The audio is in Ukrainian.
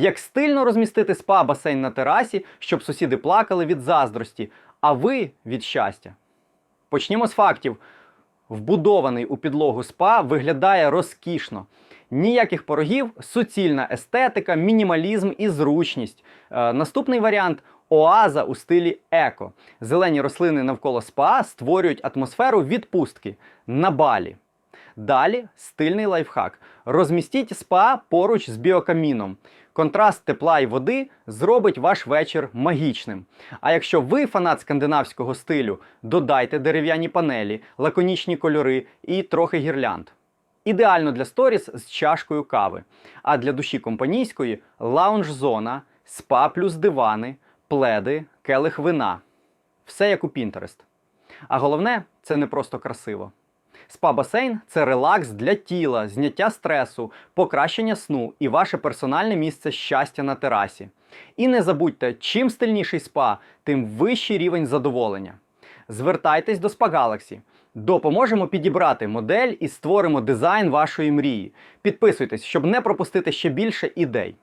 Як стильно розмістити спа-басейн на терасі, щоб сусіди плакали від заздрості, а ви від щастя. Почнімо з фактів. Вбудований у підлогу спа виглядає розкішно. Ніяких порогів, суцільна естетика, мінімалізм і зручність. Е, наступний варіант оаза у стилі еко. Зелені рослини навколо спа створюють атмосферу відпустки на балі. Далі стильний лайфхак. Розмістіть спа поруч з біокаміном. Контраст тепла і води зробить ваш вечір магічним. А якщо ви фанат скандинавського стилю, додайте дерев'яні панелі, лаконічні кольори і трохи гірлянд. Ідеально для сторіс з чашкою кави. А для душі компанійської лаунж-зона, спа плюс дивани, пледи, келих вина. Все як у Pinterest. А головне, це не просто красиво. Спа-басейн це релакс для тіла, зняття стресу, покращення сну і ваше персональне місце щастя на терасі. І не забудьте, чим стильніший спа, тим вищий рівень задоволення. Звертайтесь до Spa Galaxy. Допоможемо підібрати модель і створимо дизайн вашої мрії. Підписуйтесь, щоб не пропустити ще більше ідей.